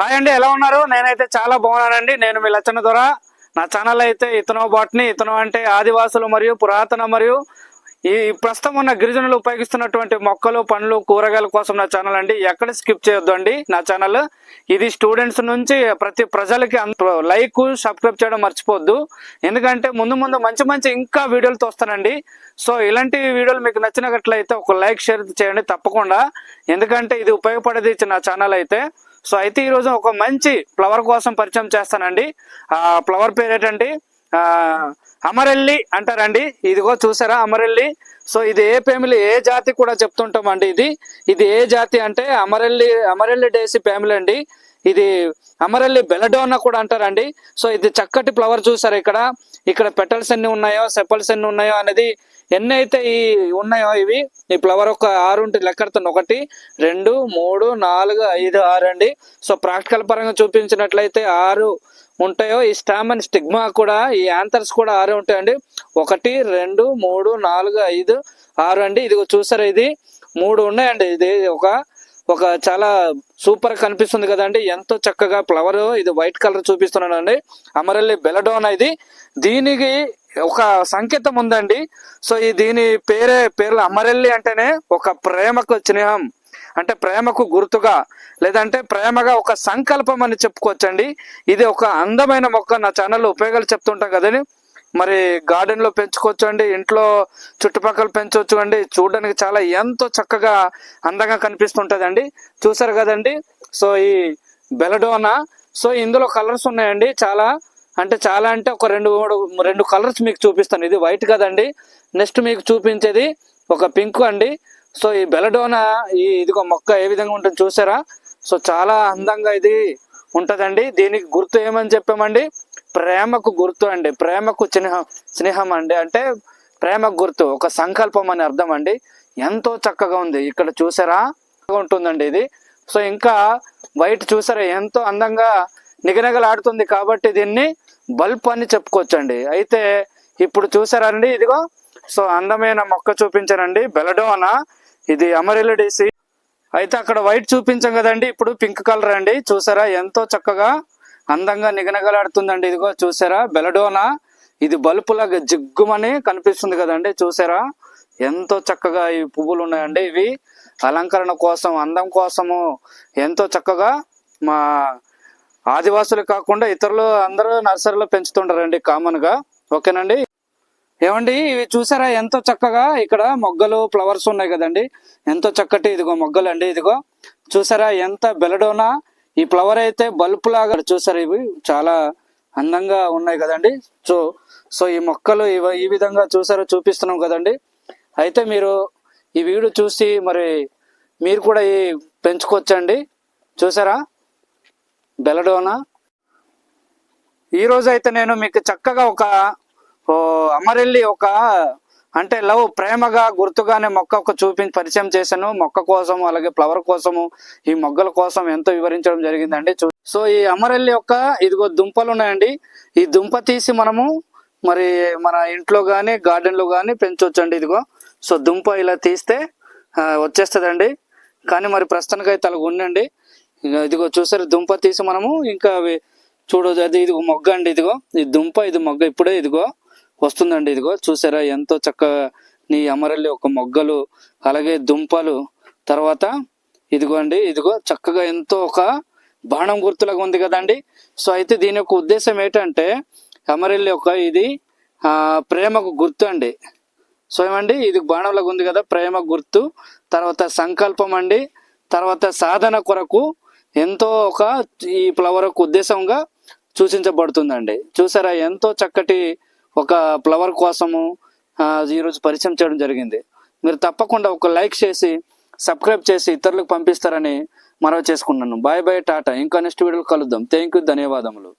Hi అండి ఎలా ఉన్నారు? నేనైతే చాలా బాగున్నానండి. నేను మీ లచ్చన దొర. నా ఛానల్ అయితే ఇతనో బాట్ని. ఇతను అంటే ఆదివాసులు మరియు పురాతన మరియు ఈ ప్రస్తుతం ఉన్న గిరిజనులు ఉపయోగిస్తున్నటువంటి మొక్కలు పండ్లు కూరగాయల కోసం నా ఛానల్ అండి. ఎక్కడ స్కిప్ చేయొద్దు అండి నా ఛానల్ ఇది స్టూడెంట్స్ నుంచి ప్రతి ప్రజలకి లైక్ సబ్స్క్రైబ్ చేయడం మర్చిపోద్దు ఎందుకంటే ముందు ముందు మంచి మంచి ఇంకా వీడియోలతో వస్తానండి సో ఇలాంటి వీడియోలు మీకు నచ్చినట్లయితే ఒక లైక్ షేర్ చేయండి తప్పకుండా. ఎందుకంటే ఇది ఉపయోగపడేది నా ఛానల్ అయితే. సో అయితే ఈరోజు ఒక మంచి ఫ్లవర్ కోసం పరిచయం చేస్తానండి. ఆ ఫ్లవర్ పేరు ఏంటంటే అమరెల్లి అంటారండి. ఇదిగో చూసారా అమరెల్లి? సో ఇది ఏ ఫ్యామిలీ ఏ జాతి కూడా చెప్తుంటామండి ఇది. ఇది ఏ జాతి అంటే అమరెల్లి అమరెల్లి డేసి ఫ్యామిలీ అండి. ఇది అమరెల్లి బెలడోనా కూడా అంటారండి. సో ఇది చక్కటి ఫ్లవర్ చూసారు ఇక్కడ? ఇక్కడ పెటల్స్ ఎన్ని ఉన్నాయో సెపల్స్ ఎన్ని ఉన్నాయో అనేది ఎన్ని అయితే ఈ ఉన్నాయో ఇవి ఈ ఫ్లవర్ ఒక ఆరు ఉంటే లెక్కడుతుంది ఒకటి రెండు మూడు నాలుగు ఐదు ఆరు అండి. సో ప్రాక్టికల్ పరంగా చూపించినట్లయితే ఆరు ఉంటాయో ఈ స్టామ్ అండ్ స్టిగ్మా కూడా ఈ ఆన్సర్స్ కూడా ఆరు ఉంటాయండి. ఒకటి రెండు మూడు నాలుగు ఐదు ఆరు అండి. ఇది చూసారా ఇది? మూడు ఉన్నాయండి. ఇది ఒక ఒక చాలా సూపర్ కనిపిస్తుంది కదండి ఎంతో చక్కగా ఫ్లవర్ ఇది వైట్ కలర్ చూపిస్తున్నానండి అమరల్లి బెలడోన్ ఇది. దీనికి ఒక సంకేతం ఉందండి. సో ఈ దీని పేరే పేర్లు అమరెల్లి అంటేనే ఒక ప్రేమకు చిహ్నం అంటే ప్రేమకు గుర్తుగా లేదంటే ప్రేమగా ఒక సంకల్పం అని చెప్పుకోవచ్చండి. ఇది ఒక అందమైన మొక్క. నా ఛానల్లో ఉపయోగాలు చెప్తుంటాం కదండి. మరి గార్డెన్లో పెంచుకోవచ్చు అండి ఇంట్లో చుట్టుపక్కల పెంచవచ్చు అండి చూడడానికి చాలా ఎంతో చక్కగా అందంగా కనిపిస్తుంటది అండి చూసారు కదండి? సో ఈ బెలడోనా సో ఇందులో కలర్స్ ఉన్నాయండి చాలా. అంటే చాలా అంటే ఒక రెండు మూడు రెండు కలర్స్ మీకు చూపిస్తాను. ఇది వైట్ కదండి. నెక్స్ట్ మీకు చూపించేది ఒక పింక్ అండి. సో ఈ బెలడోనా ఈ ఇదిగో మొక్క ఏ విధంగా ఉంటుంది చూసారా? సో చాలా అందంగా ఇది ఉంటదండి. దీనికి గుర్తు ఏమని చెప్పామండి? ప్రేమకు గుర్తు అండి. ప్రేమకు స్నేహం స్నేహం అండి. అంటే ప్రేమకు గుర్తు ఒక సంకల్పం అని అర్థం అండి. ఎంతో చక్కగా ఉంది. ఇక్కడ చూసారా? ఉంటుందండి ఇది. సో ఇంకా వైట్ చూసారా? ఎంతో అందంగా నిగనిగలాడుతుంది కాబట్టి దీన్ని బల్బ్ అని చెప్పుకోవచ్చండి. అయితే ఇప్పుడు చూసారండి ఇదిగో. సో అందమైన మొక్క చూపించానండి. బెలడోనా. ఇది అమరిలడేసి అయితే అక్కడ వైట్ చూపించాం కదండి. ఇప్పుడు పింక్ కలర్ అండి. చూసారా? ఎంతో చక్కగా అందంగా నిగనగలాడుతుందండి. ఇదిగో చూసారా? బెలడోనా. ఇది బల్బులాగా జిగ్గుమని కనిపిస్తుంది కదండి. చూసారా? ఎంతో చక్కగా ఈ పువ్వులు ఉన్నాయండి ఇవి. అలంకరణ కోసం అందం కోసము ఎంతో చక్కగా మా ఆదివాసులు కాకుండా ఇతరులు అందరూ నర్సరీలో పెంచుతుంటారండి కామన్గా ఓకేనండి? ఏమండి ఇవి చూసారా? ఎంతో చక్కగా ఇక్కడ మొగ్గలు ఫ్లవర్స్ ఉన్నాయి కదండి. ఎంతో చక్కటి ఇదిగో మొగ్గలు అండి ఇదిగో. చూసారా? ఎంత బెలడోనా ఈ ఫ్లవర్ అయితే బల్బ్ లాగా చూసారు ఇవి చాలా అందంగా ఉన్నాయి కదండి. సో సో ఈ మొక్కలు ఇవ- ఈ విధంగా చూసారో చూపిస్తున్నాం కదండి. అయితే మీరు ఈ వీడియో చూసి మరి మీరు కూడా ఈ పెంచుకోవచ్చండి. చూసారా? బెలడోనా? ఈరోజు అయితే నేను మీకు చక్కగా ఒక అమరెల్లి ఒక అంటే లవ్ ప్రేమగా గుర్తుగానే మొక్క ఒక చూపించి పరిచయం చేశాను. మొక్క కోసం అలాగే ఫ్లవర్ కోసము ఈ మొగ్గల కోసం ఎంతో వివరించడం జరిగిందండి. సో ఈ అమరెల్లి యొక్క ఇదిగో దుంపలు ఉన్నాయండి. ఈ దుంప తీసి మనము మరి మన ఇంట్లో కానీ గార్డెన్లో కానీ పెంచవచ్చండి ఇదిగో. సో దుంప ఇలా తీస్తే వచ్చేస్తుందండి. కానీ మరి ప్రస్తుతానికి అయితే అలాగ ఉండండి ఇదిగో చూసారు దుంప తీసి మనము ఇంకా అవి చూడదు అది ఇదిగో మొగ్గ అండి ఇదిగో. ఇది దుంప ఇది మొగ్గ ఇప్పుడే ఇదిగో వస్తుందండి ఇదిగో. చూసారా ఎంతో చక్కగా నీ అమరల్లి ఒక మొగ్గలు అలాగే దుంపలు. తర్వాత ఇదిగో అండి ఇదిగో చక్కగా ఎంతో ఒక బాణం గుర్తులాగా ఉంది కదండి. సో అయితే దీని యొక్క ఉద్దేశం ఏంటంటే అమరెల్లి ఒక ఇది ప్రేమకు గుర్తు అండి. సో ఏమండి ఇది బాణంలాగా ఉంది కదా ప్రేమ గుర్తు. తర్వాత సంకల్పం అండి. తర్వాత సాధన కొరకు ఎంతో ఒక ఈ ఫ్లవర్ యొక్క ఉద్దేశంగా సూచించబడుతుందండి. చూసారా ఎంతో చక్కటి ఒక ఫ్లవర్ కోసము ఈరోజు పరిచయం చేయడం జరిగింది. మీరు తప్పకుండా ఒక లైక్ చేసి సబ్స్క్రైబ్ చేసి ఇతరులకు పంపిస్తారని మనవి చేసుకున్నాను బాయ్ బాయ్ టాటా. ఇంకా నెక్స్ట్ వీడియోలో కలుద్దాం. థ్యాంక్ యూ ధన్యవాదములు.